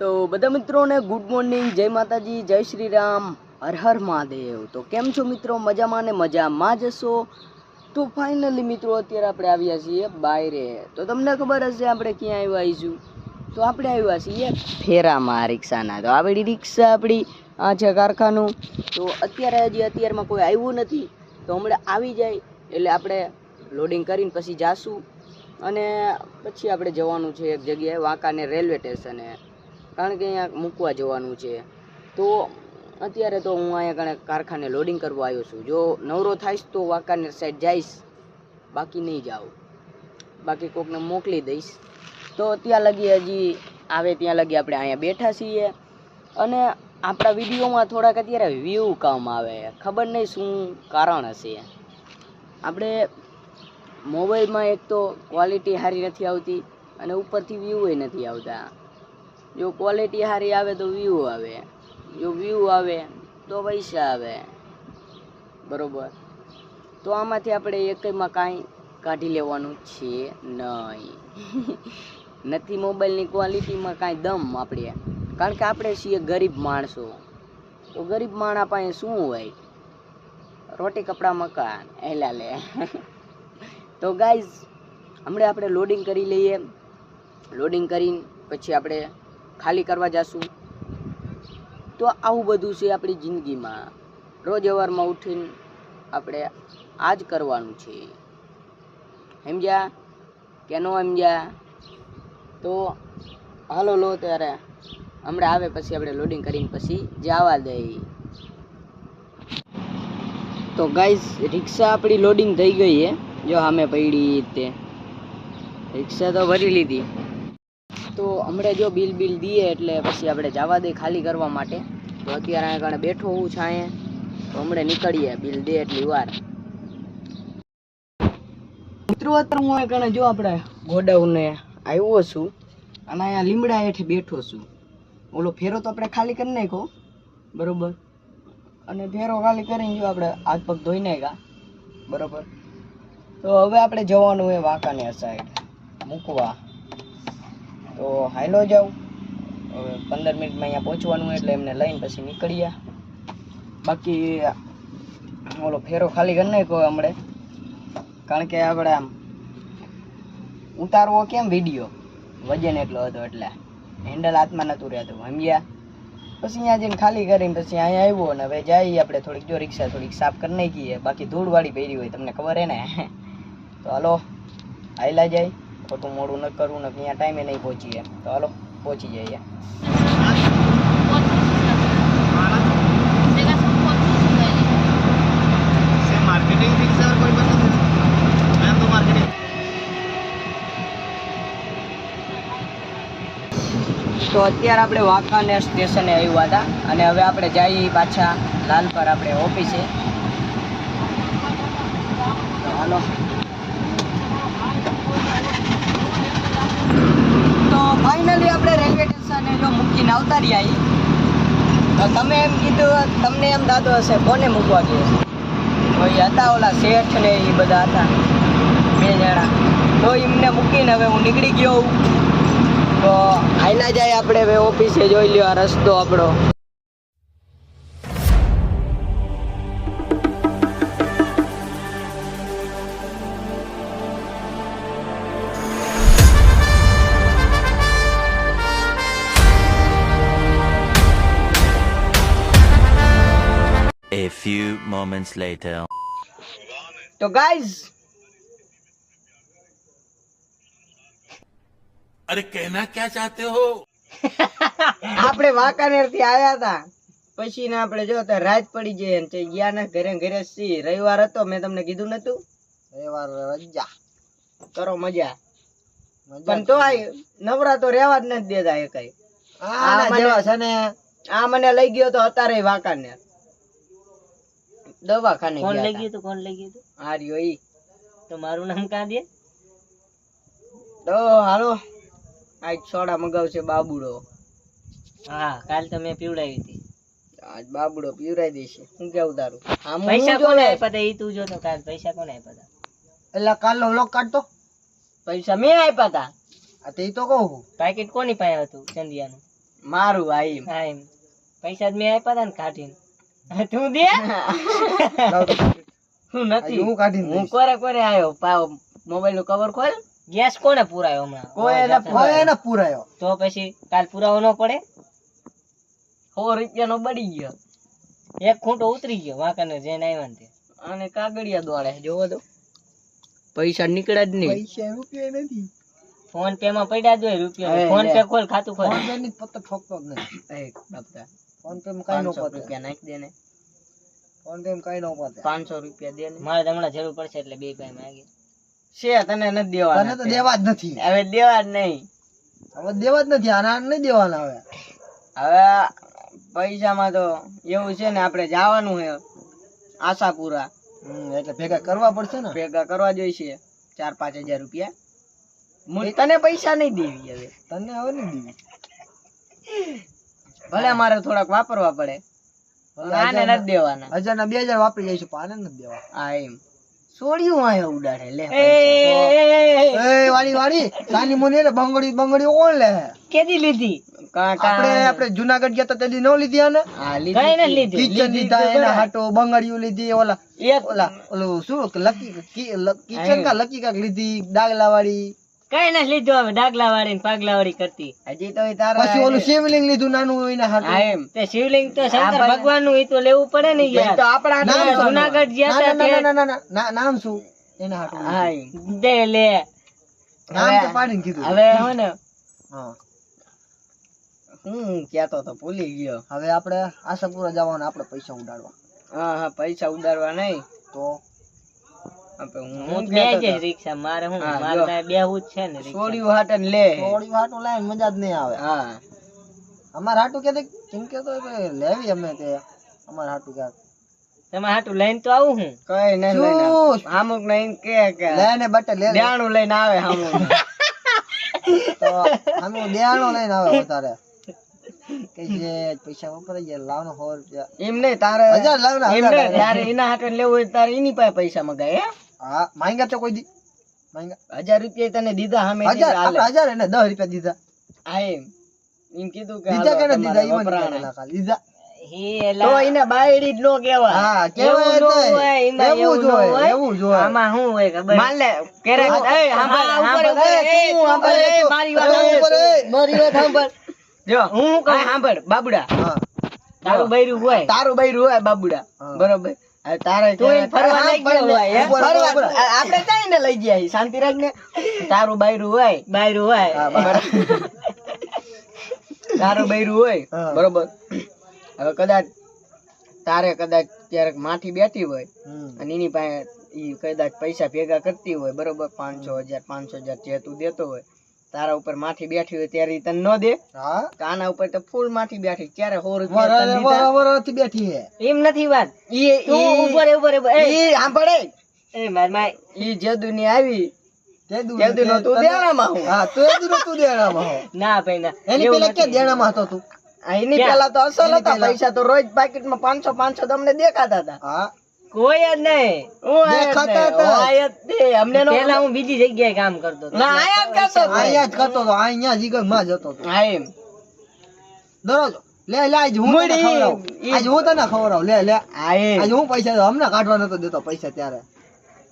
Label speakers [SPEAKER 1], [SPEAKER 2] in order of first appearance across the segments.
[SPEAKER 1] તો બધા મિત્રોને ગુડ મોર્નિંગ જય માતાજી, જય શ્રી રામ હર હર મહાદેવ. તો કેમ છો મિત્રો? મજામાં ને મજામાં જશો તો ફાઇનલી મિત્રો અત્યારે આપણે આવ્યા છીએ બાયરે. તો તમને ખબર હશે આપણે ક્યાં આવ્યા આવીશું? તો આપણે આવ્યા છીએ ફેરામાં રિક્ષાના. તો આપણી રિક્ષા આપણી, આ છે કારખાનું. તો અત્યારે હજી અત્યારમાં કોઈ આવ્યું નથી. તો હમણાં આવી જાય એટલે આપણે લોડિંગ કરીને પછી જાશું. અને પછી આપણે જવાનું છે એક જગ્યાએ વાંકાને રેલવે સ્ટેશને કારણ કે અહીંયા મૂકવા જવાનું છે. તો અત્યારે તો હું અહીંયા કણે કારખાને લોડિંગ કરવા આવ્યો છું. જો નવરો થાય તો વાંકાનેર સાઈડ જઈશ. બાકી નહીં જાઉં. બાકી કોકને મોકલી દઈશ. તો ત્યાં લગી હજી આવે ત્યાં લગી આપણે અહીંયા બેઠા છીએ. અને આપણા વિડીયોમાં થોડાક અત્યારે વ્યૂ કામ આવે. ખબર નહીં શું કારણ હશે. આપણે મોબાઈલમાં એક તો ક્વોલિટી સારી નથી આવતી અને ઉપરથી વ્યૂ નથી આવતા. જો ક્વોલિટી સારી આવે તો વ્યૂ આવે. જો વ્યૂ આવે તો પૈસા આવે. બરોબર? તો આમાંથી આપણે એકમાં કાંઈ કાઢી લેવાનું છે નહીં. નથી મોબાઈલની ક્વોલિટીમાં કાંઈ દમ આપણે. કારણ કે આપણે છીએ ગરીબ માણસો. તો ગરીબ માણા પાસે શું હોય? રોટી, કપડાં, મકાન. એલા લે. તો ગાઈઝ હમણાં આપણે લોડિંગ કરી લઈએ. લોડિંગ કરીને પછી આપણે ખાલી કરવા જશું? તો આવું બધું છે આપણી જિંદગીમાં. રોજ અવારમાં ઉઠીને આપણે આ જ કરવાનું છે. સમજ્યા કે ન સમજ્યા તો હાલો લો ત્યારે. હમણાં આવે પછી આપણે લોડિંગ કરીને પછી જવા દઈ તો ગાઈઝ રિક્ષા આપણી લોડિંગ થઈ ગઈ છે જો સામે પડી તે. રિક્ષા તો ભરી લીધી. તો હમણાં જો બિલ બિલ દઈએ એટલે પછી આપણે જવા દઈએ ખાલી કરવા માટે. તો અત્યારે અહીંયા કણે બેઠો હું છું અહીંયા. તો હમણાં નીકળીએ, બિલ દે એટલી વાર. મિત્રો, અત્યારે હું કણે જો આપણે ગોડાઉને આવ્યો છું અને અહીંયા લીમડા હેઠે બેઠો છું. ઓલો ફેરો તો આપણે ખાલી કરી નાખ્યો, બરોબર? અને ફેરો ખાલી કરીને જો આપણે હાથ પગ ધોઈ નાખ્યા, બરોબર? તો હવે આપણે જવાનું એ વાંકાનેર સાઈડ મૂકવા. તો હાલો જાઉં. હવે પંદર મિનિટમાં અહીંયા પહોંચવાનું એટલે એમને લઈને પછી નીકળ્યા બાકી, ઓલો ફેરો ખાલી કરી નાખ્યો હમણે. કારણ કે આપણે આમ ઉતારવો કેમ વીડિયો? વજન એટલો હતો એટલે. હેન્ડલ હાથમાં નહોતું રહેતું, સમજ્યા? પછી અહીંયા જઈને ખાલી કરીને પછી અહીંયા આવ્યો ને હવે જઈએ આપણે થોડીક જો રિક્ષા થોડીક સાફ કરી નાખીએ. બાકી ધૂળવાળી પહેરી હોય, તમને ખબર હે ને? તો હાલો આયલા જાય. ખોટું મોડું ન કરવું ને અહીંયા ટાઈમે નહીં પહોંચીએ. તો હાલો પહોંચી જઈએ. તો અત્યારે આપણે વાંકાનેર સ્ટેશને આવ્યા હતા અને હવે આપણે જઈએ પાછા લાલ પર આપણે ઓફિસે. હાલો તો ફાઇનલી આપણે રેલવે સ્ટેશને જો રહ્યા તો તમે એમ કીધું, તમને એમ દાદો હશે, કોને મૂકવા ગયો એ હતા ઓલા શેઠ ને એ બધા હતા, બે જણા. તો એમને મૂકીને હવે હું નીકળી ગયો તો આયલા જાય આપણે હવે ઓફિસે જોઈ લ્યો આ રસ્તો આપણો.
[SPEAKER 2] moments later.
[SPEAKER 1] તો ગાઈઝ
[SPEAKER 2] અરે કહેના ક્યાં ચાહતે હો?
[SPEAKER 1] આપણે વાંકાનેર આવ્યા હતા. પછી ને આપણે જો રાત પડી જઈએ ને ગયા ને ઘરે ઘરે સી રવિવાર હતો મેં તમને કીધું નતું? રવિવાર રજા. કરો મજા. પણ તો આ નવરા તો રહેવા જ નથી દેતા એ કઈ. આ જેવા છે ને આ મને લઈ ગયો તો અત્યારે વાંકાનેર. દવાખાને
[SPEAKER 3] કોણ લઈ
[SPEAKER 1] ગયા
[SPEAKER 3] કોણ લઈ ગયું
[SPEAKER 1] આ રહ્યો ઈ.
[SPEAKER 3] તો મારું નામ કાં દે?
[SPEAKER 1] તો હાલો આજ સોડા મગાવશે બાબુડો.
[SPEAKER 3] હા કાલ તો મેં પીવડાવી હતી.
[SPEAKER 1] આજ બાબુડો પીવડાવી દેશે. હું કેવું તારું આમ
[SPEAKER 3] પૈસા કોને આપ્યા હતા ઈ તું જો તો કાલ પૈસા કોને આપ્યા હતા
[SPEAKER 1] એટલે કાલનો વ્લોગ કાઢતો. પૈસા મેં આપ્યા હતા આ તે તો કહું છું.
[SPEAKER 3] પેકેટ કોની પાસે હતું? ચંદિયાનું.
[SPEAKER 1] મારું આ એમ.
[SPEAKER 3] પૈસા જ મેં આપ્યા હતા ને કાઢીને. તું દે? હું. નથી.
[SPEAKER 4] હું કાઢી
[SPEAKER 1] હું કોરે કોરે આવ્યો પાવ મોબાઈલનું કવર ખોલ.
[SPEAKER 3] ગેસ કોને પુરાયો હમણાં?
[SPEAKER 1] કોઈ એને
[SPEAKER 4] કોઈ એને પૂરાયો?
[SPEAKER 3] તો પછી કાલ પુરાવો ન પડે?
[SPEAKER 1] સો રૂપિયા નો બળી ગયો.
[SPEAKER 3] એક ખૂંટો ઉતરી ગયો વાંકાને જઈને આવ્યા ને તે.
[SPEAKER 1] અને કાગળિયા દોડે જોવો તો. પૈસા નીકળ્યા જ નહીં.
[SPEAKER 4] પૈસા રૂપિયા નથી.
[SPEAKER 3] ફોન પે માં પડ્યા જ હોય રૂપિયા. ફોન પે ખોલ ખાતું ખોલ.
[SPEAKER 4] ફોન પે ની પત્તો ઠોકતો જ
[SPEAKER 1] બાપા,
[SPEAKER 4] ફોન પે માં કઈ નો પડે
[SPEAKER 1] રૂપિયા નાખી દે ને
[SPEAKER 4] ફોન પે માં કઈ નો પડે
[SPEAKER 1] 500 રૂપિયા દે ને
[SPEAKER 3] મારે હમણાં જરૂર પડશે એટલે બે ભાઈ માંગે.
[SPEAKER 1] છે તને નથી દેવા
[SPEAKER 4] તને તો દેવા જ નથી.
[SPEAKER 1] હવે દેવા જ નહીં.
[SPEAKER 4] હવે દેવા જ નથી આના નહીં દેવાના હવે.
[SPEAKER 1] હવે પૈસામાં તો એવું છે ને આપણે જવાનું છે આશાપુરા.
[SPEAKER 4] એટલે ભેગા કરવા પડશે ને?
[SPEAKER 1] ભેગા કરવા જોઈશે. ચાર પાંચ હજાર રૂપિયા. તને પૈસા નહીં દેવી હવે.
[SPEAKER 4] તને હવે નહીં દેવી.
[SPEAKER 1] ભલે મારે થોડાક વાપરવા પડે. આને નથી દેવાના.
[SPEAKER 4] હજાર ના બે હજાર વાપરી જઈશું પણ આને નથી દેવા.
[SPEAKER 1] હા એમ. સોડિયું આયો ઉડાડે લે
[SPEAKER 3] એ, એ, એ,
[SPEAKER 4] એ વાડી વાડી સાની મુની એટલે બંગડી બંગડી કોણ લે.
[SPEAKER 3] કેદી લીધી?
[SPEAKER 4] આપણે આપણે જુનાગઢ ગયા તો તેદી નો લીધી આને?
[SPEAKER 1] હા,
[SPEAKER 3] કઈ
[SPEAKER 1] લીધી.
[SPEAKER 3] લીધી?
[SPEAKER 4] કિચન લીધા એના હાટો બંગડીયું લીધી ઓલા
[SPEAKER 1] એક
[SPEAKER 4] ઓલા ઓલું શું લકી કિચન કા લકી કાક લીધી ડાગલા વાળી
[SPEAKER 3] કઈ નથી લીધું હવે ડાગલા વાળી ને પાગલા વાળી કરતી.
[SPEAKER 1] હજી તો તારા
[SPEAKER 4] પછી ઓલું શિવલિંગ લીધું નાનું એના
[SPEAKER 1] હા એમ.
[SPEAKER 3] તે શિવલિંગ તો શંકર ભગવાનનું એ તો લેવું પડે ને
[SPEAKER 1] યાર તો આપણા?
[SPEAKER 3] જુનાગઢ ગયા
[SPEAKER 4] ના, ના, ના, ના, ના, નામ શું? એના હાટું
[SPEAKER 1] હા.
[SPEAKER 3] દે લે.
[SPEAKER 4] નામ
[SPEAKER 1] હવે-
[SPEAKER 4] તો પાડીને કીધું.
[SPEAKER 1] હવે હો ને.
[SPEAKER 4] હા.
[SPEAKER 1] હું કેતો તો ભૂલી ગયો.
[SPEAKER 4] હવે આપણે આશાપુરા જવાના આપણે પૈસા ઉડાડવા.
[SPEAKER 1] હા હા પૈસા ઉડાડવા નહીં.
[SPEAKER 4] તો?
[SPEAKER 1] હું
[SPEAKER 3] બે જ રિક્ષા મારે હું મારે.
[SPEAKER 1] જ
[SPEAKER 3] છે ને રિક્ષા.
[SPEAKER 1] સોડિયું હાટન લે.
[SPEAKER 4] લાવીને મજા જ નહીં આવે.
[SPEAKER 1] હા.
[SPEAKER 4] અમારે હાટું કે કેમ કે તો લેવી અમે તે અમારે હાટું ક્યાંક.
[SPEAKER 3] તમે હાટું લઈને તો આવું હું.
[SPEAKER 1] કઈ નહીં લઈને અમુક નહીં કે કે.
[SPEAKER 4] લે ને લે લે.
[SPEAKER 1] લઈને આવે અમુક
[SPEAKER 4] તો અમે દેવાનો લઈને આવે તારે કે જે પૈસા વપરાઈ ગયા લાવનો રૂપિયા
[SPEAKER 1] એમ નહીં તારે
[SPEAKER 4] હજાર લાવ ને
[SPEAKER 1] એમ નહીં તારે એના લેવું હોય તારે એની પાસે પૈસા મગાય હે?
[SPEAKER 4] હા માંગ્યા તો કોઈ દી. માંગ્યા.
[SPEAKER 1] હજાર રૂપિયા તને દીધા સામે
[SPEAKER 4] હજાર હજાર એને દસ રૂપિયા દીધા.
[SPEAKER 1] હા એમ. એમ કીધું કે
[SPEAKER 4] દીધા કે દીધા
[SPEAKER 1] તમારા
[SPEAKER 4] મને
[SPEAKER 1] વપરાણા.
[SPEAKER 4] કહેલા ખાલી. દીધા
[SPEAKER 1] તો એને બાયડી જ નો કહેવાય.
[SPEAKER 4] હા
[SPEAKER 3] એવું
[SPEAKER 4] કેવાય
[SPEAKER 3] ન
[SPEAKER 4] જ
[SPEAKER 3] હોય,
[SPEAKER 4] નહીં.
[SPEAKER 3] એમાં
[SPEAKER 4] એવું જ
[SPEAKER 3] એવું ન
[SPEAKER 4] હોય
[SPEAKER 3] હોય.
[SPEAKER 4] એવું જ હોય.
[SPEAKER 3] આમાં શું હોય ખબર?
[SPEAKER 1] માન લે ક્યારેક એ
[SPEAKER 3] ઉપર, ઉપર,
[SPEAKER 1] એ,
[SPEAKER 3] મારી વાત
[SPEAKER 1] મારી વાત સાંભળ. જો
[SPEAKER 3] હું શું કહું?
[SPEAKER 1] સાંભળ બાબુડા.
[SPEAKER 4] હા.
[SPEAKER 3] તારું બૈરું હોય.
[SPEAKER 1] તારું બૈરું હોય બાબુડા. બરોબર. તારે આપણે લઈ ગયા ને બાયરું હોય.
[SPEAKER 3] બૈરું હોય.
[SPEAKER 1] તારું બૈરું હોય. બરોબર. હવે કદાચ તારે કદાચ ક્યારેક માઠી બેઠી હોય અને એની પાસે ઈ કદાચ પૈસા ભેગા કરતી હોય બરોબર? પાંચસો હજાર પાંચસો હજાર જે તું દેતો હોય તારા ઉપર માઠી બેઠી હોય ત્યારે તને ન દે.
[SPEAKER 4] હા?
[SPEAKER 1] તો ઉપર તો ફૂલ માઠી બેઠી ક્યારે હોર રૂપિયા
[SPEAKER 4] વર-
[SPEAKER 1] દીધા?
[SPEAKER 4] વર- વરથી બેઠી હે
[SPEAKER 3] એમ નથી વાત.
[SPEAKER 1] ઈ- ઈ-
[SPEAKER 3] ઉપર ઉપર
[SPEAKER 1] ઈ સાંભળે.
[SPEAKER 3] એ માર માય
[SPEAKER 1] ઈ જે દુનિયા આવી પૈસા તો રોજ પાકીટમાં પાંચસો પાંચસો તમને દેખાતા હતા.
[SPEAKER 4] હા.
[SPEAKER 3] કોઈ જ નહીં.
[SPEAKER 1] હું આયા જ
[SPEAKER 4] દેખાતા હતા.
[SPEAKER 1] હું આયા અમને નો
[SPEAKER 3] પેલા હું બીજી જગ્યાએ કામ કરતો હતો.
[SPEAKER 1] ના આયા જ કરતો હતો.
[SPEAKER 4] અહીંયા જ કરતો હતો. અહીંયા જીગરમાં જતો હતો.
[SPEAKER 1] હા એમ.
[SPEAKER 4] દરરોજ. લે લે આજ હું તને
[SPEAKER 1] મુડી.
[SPEAKER 4] આજ હું તને ખવડાવું. લે લે. આજ હું પૈસા હમણાં કાઢવા નતો દેતો પૈસા ત્યારે.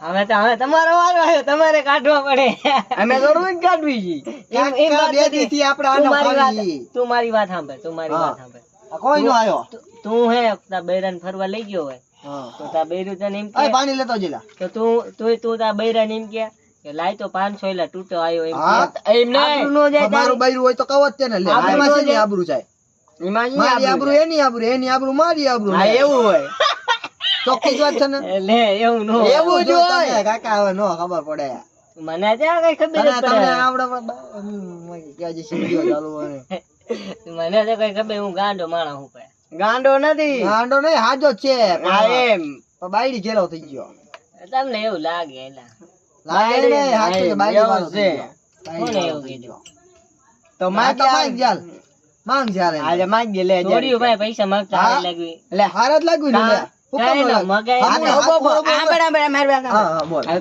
[SPEAKER 3] હવે તો હવે તમારો વારો આવ્યો. તમારે કાઢવા પડે.
[SPEAKER 1] અમે જરૂર કાઢવી
[SPEAKER 3] એમ- એમ
[SPEAKER 4] બે દીથી આપણે
[SPEAKER 3] તું
[SPEAKER 4] આનો
[SPEAKER 3] મારી વાત
[SPEAKER 4] ખાલી.
[SPEAKER 3] તું મારી વાત સાંભળ તું મારી વાત સાંભળ.
[SPEAKER 4] કોઈ નો આવ્યો?
[SPEAKER 3] તું- તું હે બેરન ફરવા લઈ ગયો હોય.
[SPEAKER 4] હા
[SPEAKER 3] તો તાર બૈરું તને એમ કે
[SPEAKER 4] પાણી લેતો
[SPEAKER 3] તો તું તું તું બૈરા ને એમ કે કે લાય તો પાંચસો એટલે તૂટો આયો એમ
[SPEAKER 1] એમ નહીં.
[SPEAKER 3] નો જાય
[SPEAKER 4] મારું બૈરું હોય તો કવત છે ને લે આમાં
[SPEAKER 3] નો
[SPEAKER 4] શેની આબરૂ જાય.
[SPEAKER 1] એમાં
[SPEAKER 4] મારી
[SPEAKER 1] આબરૂ
[SPEAKER 4] આબરૂ એની આબરૂ એની આબરૂ મારી આબરૂ
[SPEAKER 1] હા એવું હોય.
[SPEAKER 4] ચોખ્ખી વાત છે ને.
[SPEAKER 3] લે એવું નો
[SPEAKER 1] એવું જ હોય.
[SPEAKER 4] કાકા હવે નો ખબર પડે.
[SPEAKER 3] મને ત્યાં કઈ ખબર
[SPEAKER 4] તમને આવડે પડે ક્યાં સીડીઓ ચાલુ હોય.
[SPEAKER 3] મને તો કઈ ખબર હું ગાંડો માણસ હું કઈ.
[SPEAKER 1] ગાંડો નથી.
[SPEAKER 4] ગાંડો નહીં હાજો છે.
[SPEAKER 1] એમ.
[SPEAKER 4] બાયડી જેલો થઈ ગયો.
[SPEAKER 3] તમને એવું લાગે
[SPEAKER 4] લાગે ને હાજો બાયડી વાળો
[SPEAKER 1] છે.
[SPEAKER 3] કોને એવું કીધું?
[SPEAKER 1] તો માં
[SPEAKER 4] તો માં ચાલ માંગ ચાલ
[SPEAKER 1] આજે માગ લે હજાર
[SPEAKER 3] ભાઈ પૈસા માંગતા? લાગવી
[SPEAKER 1] એટલે
[SPEAKER 4] હાર જ લાગવી ને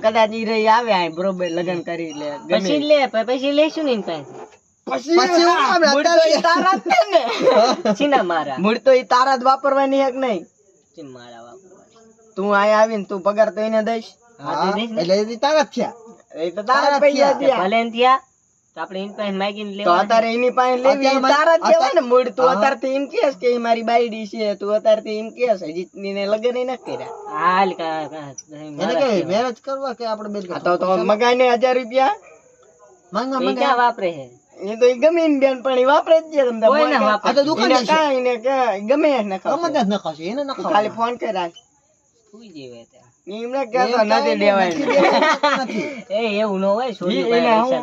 [SPEAKER 1] કદાચ ઈ રહી આવે આ બરોબર લગન કરી લે
[SPEAKER 3] પછી લે પછી લેશું ને પાસે.
[SPEAKER 1] પછી
[SPEAKER 4] પછી હું કામ
[SPEAKER 1] મૂળ તારા જ છે ને.
[SPEAKER 3] સીના મારા?
[SPEAKER 1] મૂળ તો ઈ તારા જ વાપરવાની હે નહીં.
[SPEAKER 3] ચી મારા વાપરવાની.
[SPEAKER 1] તું અહીંયા આવીને તું પગાર તો એને દઈશ.
[SPEAKER 3] હા, તે દઈશ ને.
[SPEAKER 4] એટલે એ તારા જ થયા.
[SPEAKER 1] એ તો તારા પૈસા થયા.
[SPEAKER 3] ભલે થયા આપણે એની પાસે માગીને
[SPEAKER 1] તો અત્યારે એની પાસે લેવી તારા જ
[SPEAKER 4] અત્યારે-
[SPEAKER 1] ને. મૂળ તું
[SPEAKER 4] હા.
[SPEAKER 1] અત્યારથી એમ કેસ કે મારી બાયડી છે. તું અત્યારથી એમ કેસ હજી ને લગ્ન નથી કર્યા.
[SPEAKER 3] હાલ કા
[SPEAKER 4] એને કે. મેરેજ કરવા કે આપણે બે
[SPEAKER 1] તો તો મગાઈ ને હજાર રૂપિયા?
[SPEAKER 4] માંગા
[SPEAKER 3] એ વાપરે છે?
[SPEAKER 1] એ તો ગમે ને બેન પણ એ વાપરે જ છે તમને
[SPEAKER 3] કોઈ ના વાપરે.
[SPEAKER 4] આ તો દુકાન જશે.
[SPEAKER 1] ને કાંઈ ગમે એ નખાવશે.
[SPEAKER 4] ગમે ત્યાં નખાવશે એને નખાવશે
[SPEAKER 1] ખાલી ફોન કરાય
[SPEAKER 3] સુઈ જેવે ત્યાં.
[SPEAKER 1] એમને કહેતો નથી દેવાય
[SPEAKER 4] નથી
[SPEAKER 3] એ એવું ન હોય સોરી ન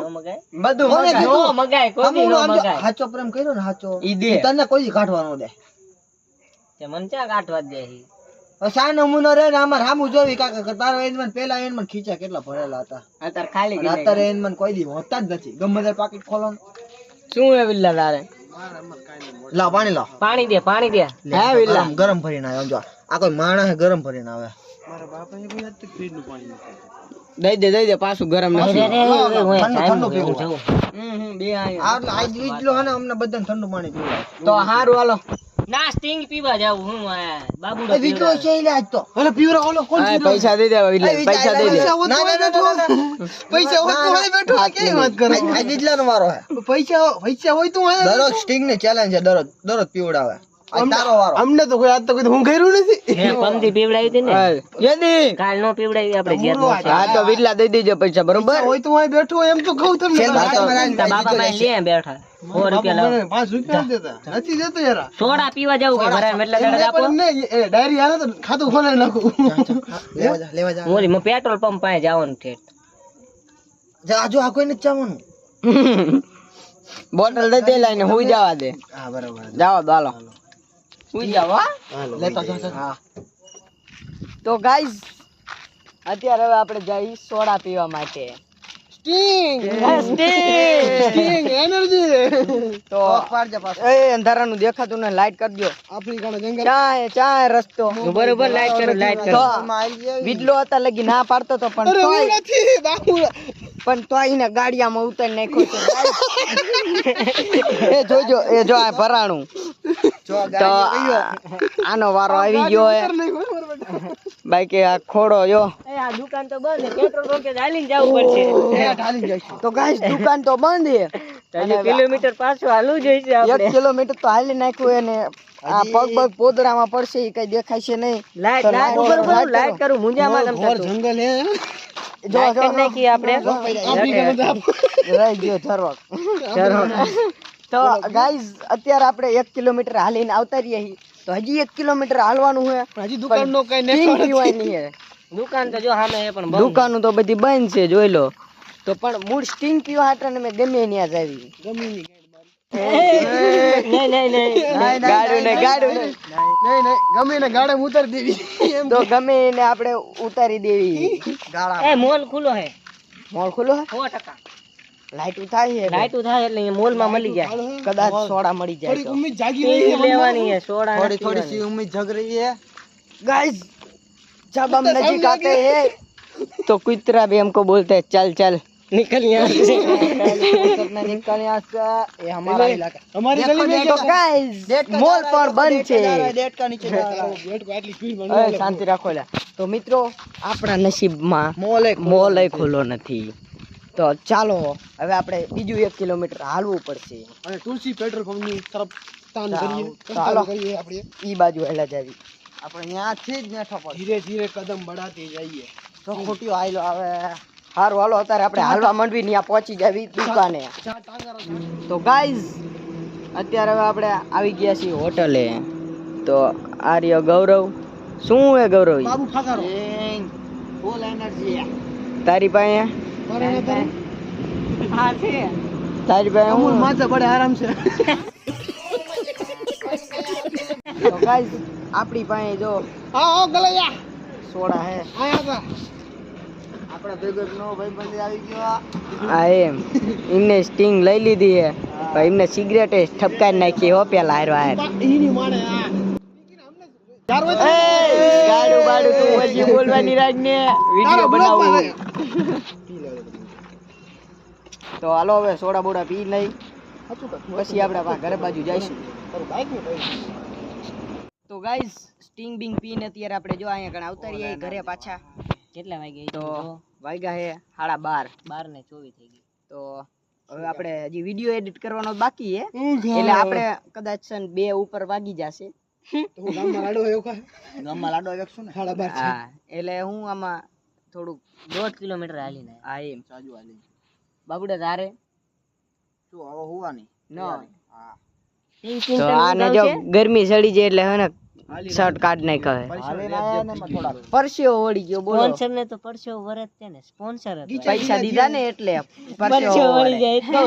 [SPEAKER 3] મગાય
[SPEAKER 1] બધું
[SPEAKER 4] કોને
[SPEAKER 1] મગાય.
[SPEAKER 4] કીધું?
[SPEAKER 3] મગાય કોઈ નો મગાય
[SPEAKER 4] હાચો પ્રેમ કર્યો ને હાચો
[SPEAKER 1] ઈ દે
[SPEAKER 4] તને કોઈ કાઢવાનો કાઢવા દે
[SPEAKER 3] તે મન ચા કાઢવા દે
[SPEAKER 4] સા નમૂનો રે ને અમાર સામું જોવી કાકા તારો એનમન પેલા એનમન ખીચા કેટલા ભરેલા હતા.
[SPEAKER 1] અત્યારે ખાલી
[SPEAKER 4] અત્યારે એનમન કોઈ દી હોતા જ નથી. ગમે ત્યારે પાકીટ ખોલો
[SPEAKER 1] શું હે વિલ્લા તારે?
[SPEAKER 4] લાવ પાણી લો.
[SPEAKER 3] પાણી દે પાણી દે.
[SPEAKER 1] હે વિલ્લા
[SPEAKER 4] ગરમ ભરીને આવ્યો. જો આ કોઈ માણસ ગરમ ભરીને આવે
[SPEAKER 1] દઈ દે દઈ દે પાછું ગરમ નથી.
[SPEAKER 4] ઠંડુ- પીવું.
[SPEAKER 1] હમ હમ બે
[SPEAKER 4] આ આજ વીજલો ને અમને બધાને ઠંડુ પાણી
[SPEAKER 1] તો હારું હાલો.
[SPEAKER 3] ના સ્ટિંગ પીવા જાવ હું આ બાબુ
[SPEAKER 4] એ છે એટલે આજ તો.
[SPEAKER 1] હા, પૈસા દઈ દે. પૈસા દે
[SPEAKER 4] ના, ના, ના, ના, ના. પૈસા હોય તો હોય બેઠો. આ કેવી વાત કરો? આજ વીજલાનો વારો હે. પૈસા પૈસા હોય તો દરરોજ સ્ટિંગ ને ચેલેન્જ છે દરરોજ દરરોજ પીવડાવે. અમને તો કોઈ આજ તો કોઈ હું કર્યું નથી.
[SPEAKER 3] હે પીવડાવી હતી ને?
[SPEAKER 1] હા,
[SPEAKER 3] કાલ નો પીવડાવી આપણે ઘેર
[SPEAKER 1] હા તો વિલ્લા દઈ દેજો પૈસા બરોબર?
[SPEAKER 4] હોય તો બેઠો એમ તો કહું તમને.
[SPEAKER 3] બાપા માં લે બેઠા. સો રૂપિયા લાવો.
[SPEAKER 4] પાંચ રૂપિયા દેતા. નથી દેતો યાર
[SPEAKER 3] સોડા પીવા જવું કે ભરાય એટલા
[SPEAKER 4] ડાયરી હાલે તો ખાતું ખોલાવી નાખું. લેવા જા લેવા જા.
[SPEAKER 3] મોરી પેટ્રોલ પંપ પાસે જવાનું છે
[SPEAKER 4] જા આ કોઈ નથી જવાનું?
[SPEAKER 1] બોટલ દઈ દે લઈને હુઈ જવા દે.
[SPEAKER 4] હા બરાબર.
[SPEAKER 1] જાઓ તો હાલો. હુઈ જાવ? હા
[SPEAKER 4] લેતા જા
[SPEAKER 1] હા. તો ગાઈઝ અત્યારે હવે આપણે જઈ સોડા પીવા માટે.
[SPEAKER 4] સ્ટિંગ! સ્ટિંગ! એનર્જી!
[SPEAKER 1] તો
[SPEAKER 4] પાડજે પાછો.
[SPEAKER 1] એ અંધારાનું દેખાતું ને લાઈટ કરજો.
[SPEAKER 4] આફ્રિકાનો જંગલ.
[SPEAKER 1] ચાહે ચાહે રસ્તો.
[SPEAKER 3] બરોબર લાઈટ કરો લાઈટ કરો.
[SPEAKER 1] વિડલો હતા લગી ના પાડતો તો પણ તોય
[SPEAKER 4] નથી બાપુ.
[SPEAKER 1] પણ તોય એને ગાડિયામાં ઉતારી નાખ્યો છે એ જોજો એ જો આ ભરાણું. તો આનો વારો આવી ગયો હે. બાઈક આ ખોડો જો.
[SPEAKER 3] એ આ દુકાન તો બંધ છે. પેટ્રોલ પંપે ચાલીને જવું પડશે.
[SPEAKER 1] તો ગાઈસ દુકાન તો બંધ છે
[SPEAKER 3] કિલોમીટર પાછું હાલવું જોઈશે આપણે.
[SPEAKER 1] 1 કિલોમીટર તો હાલી નાખ્યું એને આ પગ પગ પોદરામાં પડશે એ કઈ દેખાશે નહીં.
[SPEAKER 3] લાઈટ લાઈટ ઉપર
[SPEAKER 1] લાઈટ
[SPEAKER 3] લાઈટ કરું મુંજામાં નમતા તું.
[SPEAKER 4] જંગલ હે.
[SPEAKER 1] જો જો
[SPEAKER 3] કરી આપણે.
[SPEAKER 1] રહી ગયો ઝરવાક. તો ગાઈઝ અત્યારે આપણે એક કિલોમીટર હાલીને આવતા રહીએ છીએ. તો હજી એક કિલોમીટર હાલવાનું હોય
[SPEAKER 4] હજી દુકાન નો કઈ
[SPEAKER 1] નહીં
[SPEAKER 3] દુકાન તો જો સામે છે પણ
[SPEAKER 1] દુકાન તો બધી બંધ છે જોઈ લો. તો પણ મૂળ સ્ટિંગ પીવા ને મેં ગમે ત્યાં જાવી આવી.
[SPEAKER 3] નહીં નહીં નહીં
[SPEAKER 1] ગાડું ને ગાડું ને
[SPEAKER 4] નહીં નહીં ગમે ને ગાડે ઉતારી દેવી. એમ
[SPEAKER 1] તો ગમે એને આપણે ઉતારી દેવી.
[SPEAKER 3] મોલ ખુલ્લો હે.
[SPEAKER 1] મોલ ખુલ્લો હે?
[SPEAKER 3] સો ટકા.
[SPEAKER 1] લાઈટ થાય છે
[SPEAKER 3] લાઈટ થાય એટલે અહીંયા મોલમાં મળી જાય
[SPEAKER 1] કદાચ સોડા મળી જાય તો
[SPEAKER 4] ઉમ્મીદ જાગી
[SPEAKER 3] પી લેવાની છે સોડા
[SPEAKER 4] થોડી
[SPEAKER 3] નથી
[SPEAKER 4] થોડી
[SPEAKER 3] પીવાની.
[SPEAKER 4] सी उम्मीद जग रही है
[SPEAKER 1] गाइस जब हम नजीक आते हैं तो कुतरा भी हमको बोलते हैं चल चल
[SPEAKER 3] निकल यहाँ से
[SPEAKER 1] कितना निकल यहाँ से ये हमारा इलाका
[SPEAKER 4] हमारी
[SPEAKER 1] देखो,
[SPEAKER 4] गली में
[SPEAKER 1] देखो, guys, મોલ પણ બંધ છે
[SPEAKER 4] डेट का नीचे जा रहा है गेट को आटली स्पीड में
[SPEAKER 1] હવે શાંતિ રાખો લ્યા. તો મિત્રો આપણા નસીબમાં
[SPEAKER 4] મોલ એક
[SPEAKER 1] મોલ ય ખુલ્લો નથી તો ચાલો હવે આપણે બીજું એક કિલોમીટર હાલવું પડશે.
[SPEAKER 4] અને તુલસી પેટ્રોલ પંપની તરફ તાન કરીએ
[SPEAKER 1] ચાલો.
[SPEAKER 4] કરીએ આપણે.
[SPEAKER 1] ઈ બાજુ હેલા જાવી. આપણે ત્યાંથી જ નેઠો પડે
[SPEAKER 4] ધીરે ધીરે કદમ બઢાતી જઈએ.
[SPEAKER 1] તો ખોટી હાલો આવે સારું હાલો અત્યારે આપણે હાલવા માંડવી ત્યાં પહોંચી જાવી દુકાને. તો ગાઈઝ અત્યારે હવે આપણે આવી ગયા છીએ હોટલે. તો આર્ય ગૌરવ. શું હે ગૌરવ
[SPEAKER 4] બાબુ ફાકારો ફૂલ એનર્જી
[SPEAKER 1] તારી પાસે?
[SPEAKER 3] હા છે.
[SPEAKER 1] તારી પાસે
[SPEAKER 4] અમૂલ
[SPEAKER 1] હું
[SPEAKER 4] માથે પડે આરામ છે.
[SPEAKER 1] તો આપણી પાસે જો
[SPEAKER 4] હા હા ગલૈયા
[SPEAKER 1] સોડા હે.
[SPEAKER 4] આયા આપણા ભેગો એક નવો ભાઈબંધ આવી ગયો
[SPEAKER 1] આ. એમ. એમને સ્ટિંગ લઈ લીધી હે. એમને સિગરેટ ઠપકારી નાખી હો પેલા હારો. હાર
[SPEAKER 4] માણે
[SPEAKER 1] બાડું તું હજી બોલવાની રાખ ને. વીડિયો બનાવું. તો હાલો હવે સોડા બોડા પી લઈ. પછી આપણે ઘરે બાજુ જઈશું. તો ગાઈઝ સ્ટિંગ બિંગ પીને અત્યારે આપણે જો અહીંયા ઘણા ઉતારીએ ઘરે પાછા.
[SPEAKER 3] કેટલા વાગે
[SPEAKER 1] તો વાગ્યા હે સાડા બાર.
[SPEAKER 3] બાર ને ચોવીસ થઈ ગઈ.
[SPEAKER 1] તો હવે આપણે હજી વીડિયો એડિટ કરવાનો બાકી હે. એટલે આપણે કદાચ છે બે ઉપર વાગી જશે. એટલે હું આમાં થોડુંક
[SPEAKER 3] દોઢ કિલોમીટર હાલીને.
[SPEAKER 1] હા એમ. બાબુડા તારે શું
[SPEAKER 3] હવે હોવાની?
[SPEAKER 1] ન
[SPEAKER 3] તો
[SPEAKER 1] આને જો ગરમી ચડી જાય એટલે હે ને શર્ટ કાઢ નાખ પરસ્યો વળી ગયો બોલો.
[SPEAKER 3] સ્પોન્સર ને તો પરસ્યો વરસ છે ને સ્પોન્સર
[SPEAKER 1] પૈસા દીધા ને એટલે
[SPEAKER 3] પરસ્યો
[SPEAKER 1] વળી
[SPEAKER 3] જાય તો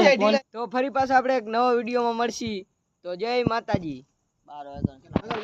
[SPEAKER 1] તો ફરી પાછા આપણે એક નવા વિડીયોમાં મળશી. તો જય માતાજી.
[SPEAKER 3] બાર વાગ્યા.